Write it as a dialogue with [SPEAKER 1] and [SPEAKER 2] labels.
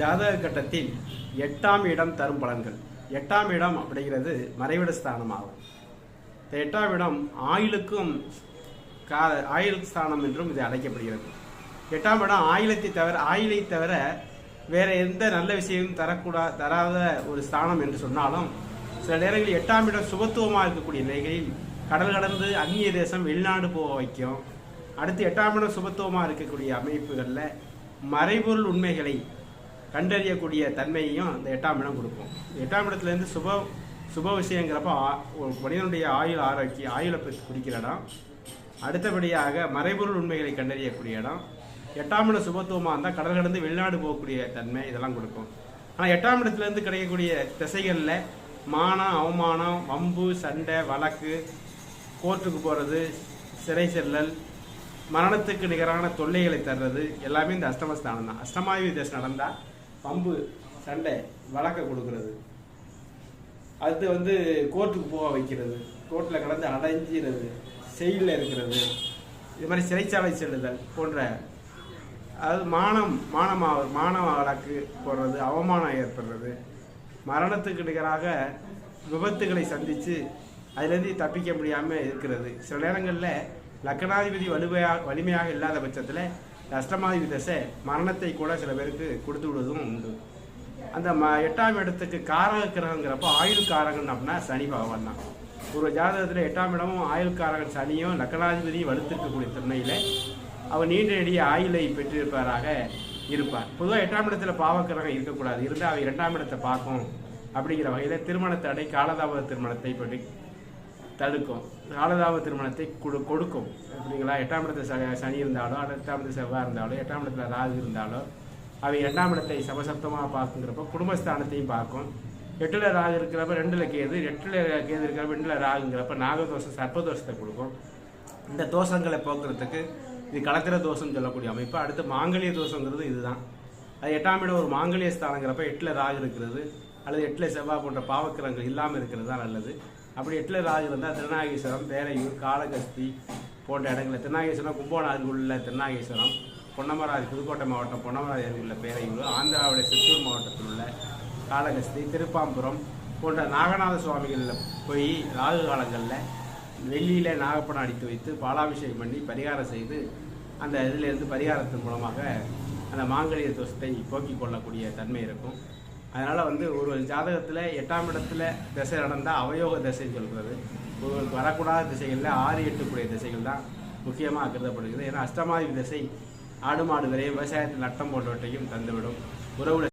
[SPEAKER 1] ஜாதக கட்டத்தில் எட்டாம் இடம் தரும் பலன்கள். எட்டாம் இடம் அப்படிங்கிறது மறைவிட ஸ்தானமாகும். இந்த எட்டாம் இடம் ஆயுளுக்கும் கா ஆயுள் ஸ்தானம் என்றும் இது அழைக்கப்படுகிறது. எட்டாம் இடம் ஆயுளத்தை தவிர ஆயுளை தவிர வேற எந்த நல்ல விஷயமும் தரக்கூடா தராத ஒரு ஸ்தானம் என்று சொன்னாலும் சில நேரங்களில் எட்டாம் இடம் சுபத்துவமாக இருக்கக்கூடிய நிலைகளில் கடல் கடந்து அந்நிய தேசம் வெளிநாடு போக வைக்கும். அடுத்து எட்டாம் இடம் சுபத்துவமாக இருக்கக்கூடிய அமைப்புகளில் மறைபொருள் உண்மைகளை கண்டறியக்கூடிய தன்மையையும் அந்த எட்டாம் இடம் கொடுக்கும். எட்டாம் இடத்துலேருந்து சுப சுப விஷயங்கிறப்ப ஆ- ஒரு மனிதனுடைய ஆயுள் ஆரோக்கிய ஆயுளை குறிக்கிற இடம். அடுத்தபடியாக மறைபொருள் உண்மைகளை கண்டறியக்கூடிய இடம். எட்டாம் இடம் சுபத்துவமாக இருந்தால் கடல் கடந்து வெளிநாடு போகக்கூடிய தன்மை இதெல்லாம் கொடுக்கும். ஆனால் எட்டாம் இடத்துலேருந்து கிடைக்கக்கூடிய திசைகளில் மானம் அவமானம் வம்பு சண்டை வழக்கு கோர்ட்டுக்கு போகிறது சிறை செல்லல் மரணத்துக்கு நிகரான தொல்லைகளை தர்றது எல்லாமே இந்த அஷ்டமஸ்தானம் தான். அஷ்டமாயு தசை நடந்தால் பம்பு சண்டை வழக்க கொடுக்கறது. அடுத்து வந்து கோர்ட்டுக்கு போக வைக்கிறது. கோர்ட்டில் கடந்து அடைஞ்சிறது. செயலில் இருக்கிறது. இது மாதிரி சிறைச்சாலை செல்லுதல் போன்ற அதாவது மானம் மானமா மானவ வழக்கு போடுறது அவமானம் ஏற்படுறது. மரணத்துக்கு நிகராக விபத்துகளை சந்தித்து அதுலேருந்து தப்பிக்க முடியாமல் இருக்கிறது. சில நேரங்களில் லக்கணாதிபதி வலுமையாக வலிமையாக இல்லாத பட்சத்தில் அஷ்டமாதிபதி தசை மரணத்தை கூட சில பேருக்கு கொடுத்து விடுவதும் உண்டு. அந்த ம எட்டாம் இடத்துக்கு காரக கிரகங்கிறப்போ ஆயுள் காரகன் அப்படின்னா சனி பகவான் தான். ஒரு ஜாதகத்தில் எட்டாம் இடமும் ஆயுள் காரகன் சனியும் லக்கணாதிபதியும் வலுத்திருக்கக்கூடிய திறமையில் அவர் நீண்ட நெடிய ஆயுளை பெற்றிருப்பவராக இருப்பார். பொதுவாக எட்டாம் இடத்துல பாவக்கிரகம் இருக்கக்கூடாது. இருந்தால் அவர் இரண்டாம் இடத்தை பார்க்கும் அப்படிங்கிற வகையில் திருமண தடை காலதாமத திருமணத்தை பற்றி தடுக்கும். நாலதாவது திருமணத்தை கொடு கொடுக்கும். அப்படிங்களா எட்டாம் இடத்துல ச- சனி இருந்தாலோ அல்லது எட்டாம் இடத்துல செவ்வாய் இருந்தாலோ எட்டாம் இடத்துல ராகு இருந்தாலோ அவை இரண்டாம் இடத்தை சமசப்தமாக பார்க்குங்கிறப்ப குடும்பஸ்தானத்தையும் பார்க்கும். எட்டில் ராகு இருக்கிறப்ப ரெண்டில் கேது எட்டில் கேது இருக்கிறப்ப ரெண்டில் ராகுங்கிறப்ப நாகதோஷம் சர்ப்பதோஷத்தை கொடுக்கும். இந்த தோஷங்களை போக்குறதுக்கு இது கலத்திர தோஷம்னு சொல்லக்கூடிய அமைப்பு. அடுத்து மாங்கலிய தோஷங்கிறது இதுதான். அது எட்டாம் இடம் ஒரு மாங்கலிய ஸ்தானங்கிறப்ப எட்டில் ராகு இருக்கிறது அல்லது எட்டில் செவ்வாய் போன்ற பாவக்கிரங்கள் இல்லாமல் இருக்கிறது தான் நல்லது. அப்படி எட்டுல ராகு இருந்தால் திருநாகேஸ்வரம் பேரையூர் காளகஸ்தி போன்ற இடங்களில் திருநாகேஸ்வரம் கும்பகோணம் உள்ள திருநாகேஸ்வரம் பொன்னமராஜ் புதுக்கோட்டை மாவட்டம் பொன்னமராஜ் அருகில் உள்ள பேரையூர் ஆந்திராவுடைய சித்தூர் மாவட்டத்தில் உள்ள காளகஸ்தி திருப்பாம்புரம் போன்ற நாகநாத சுவாமிகளில் போய் ராகு காலங்களில் வெள்ளியில் நாகப்படம் அடித்து வைத்து பாலாபிஷேகம் பண்ணி பரிகாரம் செய்து அந்த இதிலிருந்து பரிகாரத்தின் மூலமாக அந்த மாங்கலிய தோஷத்தை போக்கிக் கொள்ளக்கூடிய தன்மை இருக்கும். அதனால் வந்து ஒரு ஜாதகத்தில் எட்டாம் இடத்துல திசை நடந்தால் அவயோக திசைன்னு சொல்கிறது ஒருவருக்கு வரக்கூடாத திசைகளில் ஆறு எட்டுக்கூடிய திசைகள் தான் முக்கியமாக கருதப்படுகிறது. ஏன்னா அஷ்டமாதி திசை ஆடு மாடு விரையும் விவசாயத்தில் நட்டம் போன்றவற்றையும் தந்துவிடும். உறவுல